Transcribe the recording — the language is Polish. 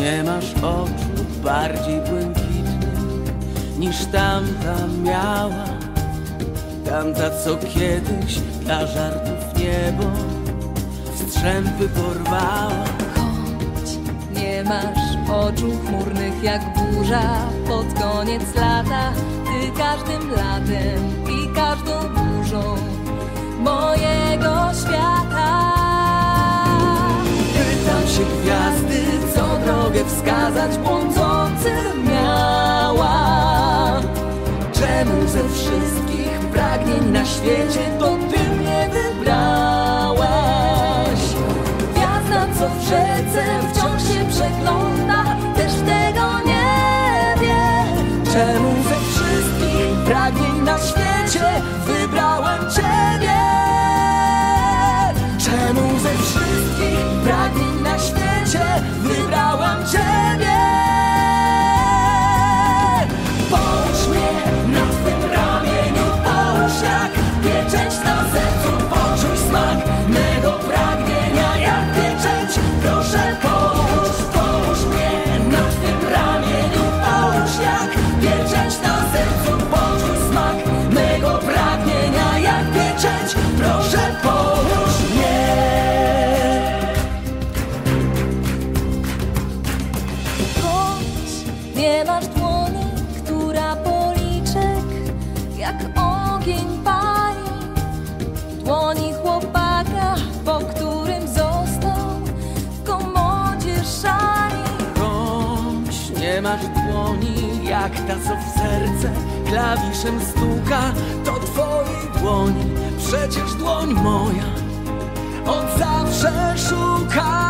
Nie masz oczu bardziej błękitnych niż tamta miała, tamta co kiedyś dla żartów niebo strzępy porwała. Choć nie masz oczu chmurnych jak burza pod koniec lata, ty każdym latem i każdą burzą mojego świata. Pytam się gwiazdy, co drogę wskazać błądzącym miała. Czemu ze wszystkich pragnień na świecie to że Nie masz dłoni, która policzek jak ogień pali. Dłoni chłopaka, po którym został w komodzie szali. Bądź nie masz dłoni, jak ta co w serce klawiszem stuka. To twojej dłoni, przecież dłoń moja od zawsze szuka.